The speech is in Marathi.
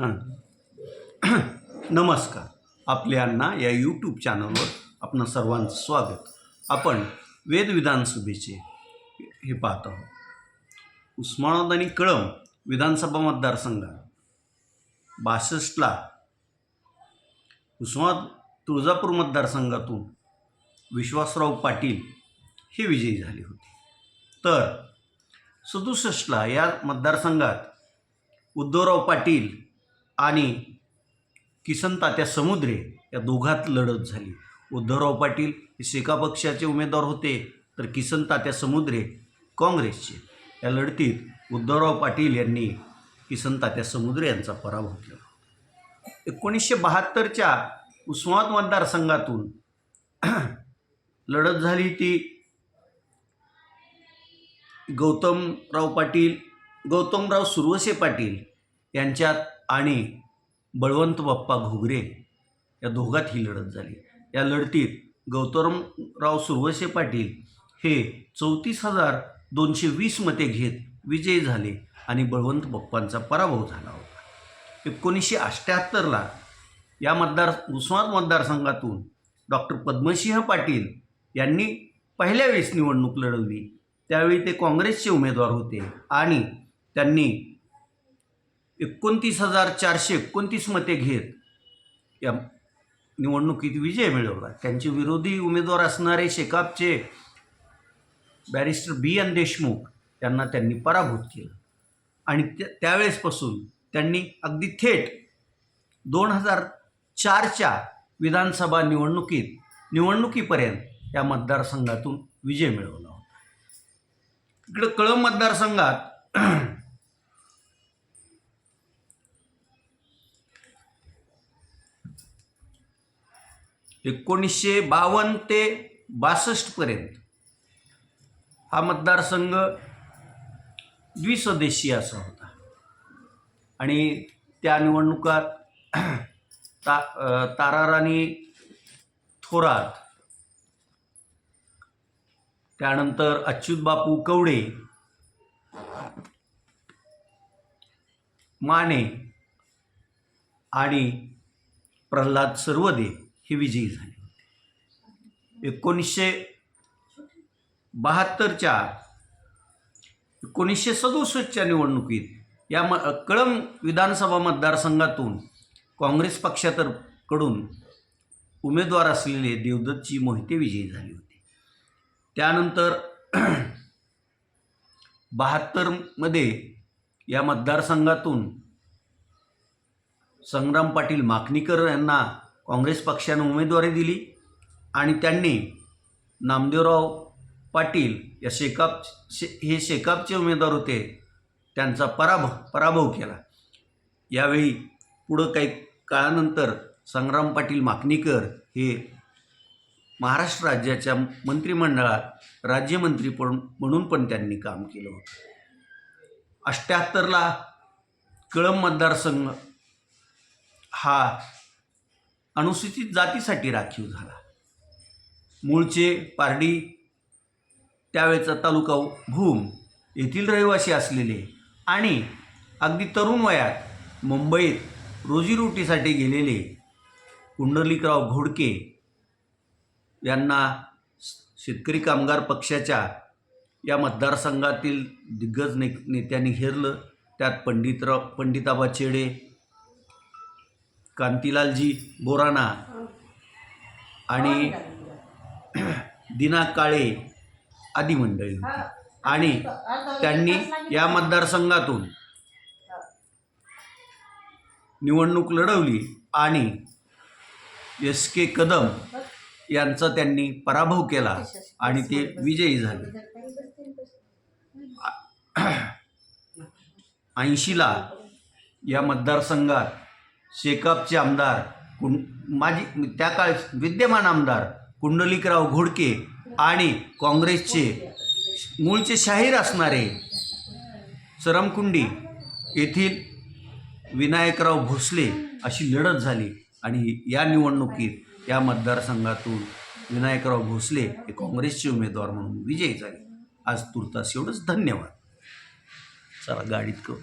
हां. नमस्कार. आपल्यांना या यूट्यूब चॅनलवर आपण सर्वांचं स्वागत. आपण वेद विधानसभेचे हे पाहत आहोत. उस्मानाबाद आणि कळंब विधानसभा मतदारसंघात बासष्टला उस्मानाबाद तुळजापूर मतदारसंघातून विश्वासराव पाटील हे विजयी झाले होते. तर सदुसष्टला या मतदारसंघात उद्धवराव पाटील आणि किसन तात्या समुद्रे या दोघात लढत झाली. उद्धवराव पाटील हे शेका पक्षाचे उमेदवार होते तर किसन तात्या समुद्रे काँग्रेसचे. या लढतीत उद्धवराव पाटील यांनी किसन तात्या समुद्रे यांचा पराभव केला. एकोणीसशे बहात्तरच्या उस्मानाबाद मतदारसंघातून लढत झाली ती गौतमराव पाटील गौतमराव सुरवसे पाटील यांच्यात आणि बळवंत बाप्पा घुगरे या दोघात ही लढत झाली. या लढतीत गौतमराव सुरवसे पाटील हे चौतीस हजार दोनशे वीस मते घेत विजयी झाले आणि बळवंत बाप्पांचा पराभव झाला होता. एकोणीसशे अठ्ठ्याहत्तरला या मतदार उस्मानाबाद मतदारसंघातून डॉक्टर पद्मसिंह पाटील यांनी पहिल्या वेळेस निवडणूक लढवली. त्यावेळी ते काँग्रेसचे उमेदवार होते आणि त्यांनी एकोणतीस हजार चारशे एकोणतीस मते घेत या निवडणुकीत विजय मिळवला. त्यांचे विरोधी उमेदवार असणारे शेकापचे बॅरिस्टर बी एन देशमुख यांना त्यांनी पराभूत केलं. आणि त्या त्यावेळेसपासून त्यांनी अगदी थेट दोन हजार चारच्या विधानसभा निवडणुकीत निवडणुकीपर्यंत या मतदारसंघातून विजय मिळवला होता. इकडं कळंब मतदारसंघात एकोणीसशे बावन्न ते बासष्टपर्यंत हा मतदारसंघ द्विसदेशीय असा होता. आणि त्या निवडणुकात ता ताराराणी थोरात त्यानंतर अच्युत बापू कवडे माने आणि प्रल्हाद सर्वदे. हे विजयी झाले. होते एकोणीसशे बहात्तरच्या एकोणीसशे सदुसष्टच्या निवडणुकीत या म कळंब विधानसभा मतदारसंघातून काँग्रेस पक्षातर्कडून उमेदवार असलेले देवदत्तजी मोहिते विजयी झाले होते. त्यानंतर बहात्तरमध्ये या मतदारसंघातून संग्राम पाटील माकणीकर यांना काँग्रेस पक्षानं उमेदवारी दिली आणि त्यांनी नामदेवराव पाटील या शेकाप शे हे शेकापचे उमेदवार होते त्यांचा पराभव पराभव केला. यावेळी पुढं काही काळानंतर संग्राम पाटील माकणीकर हे महाराष्ट्र राज्याच्या मंत्रिमंडळात राज्यमंत्री पण म्हणून पण त्यांनी काम केलं होतं. अष्ट्याहत्तरला कळंब मतदारसंघ हा अनुसूचित जातीसाठी राखीव झाला. मूळचे पारडी त्यावेळेचा तालुका भूम येथील रहिवासी असलेले आणि अगदी तरुण वयात मुंबईत रोजीरोटीसाठी गेलेले कुंडलिकराव घोडके यांना शेतकरी कामगार पक्षाच्या या मतदारसंघातील दिग्गज ने नेत्यांनी हेरलं. त्यात पंडितराव पंडिताबा चेडे कांतीलालजी बोराणा आणि दिना काळे आदी मंडळी होती. आणि त्यांनी या मतदारसंघातून निवडणूक लढवली आणि एस के कदम यांचा त्यांनी पराभव केला आणि ते विजयी झाले. ऐंशीला या मतदारसंघात शेकापचे आमदार कुं माजी त्या काळ विद्यमान आमदार कुंडलिकराव घोडके आणि काँग्रेसचे मूळचे शाहीर असणारे सरमकुंडी येथील विनायकराव भोसले अशी लढत झाली आणि या निवडणुकीत या मतदारसंघातून विनायकराव भोसले हे काँग्रेसचे उमेदवार म्हणून विजयी झाले. आज तुर्तास एवढंच धन्यवाद. चला गाडीत करू.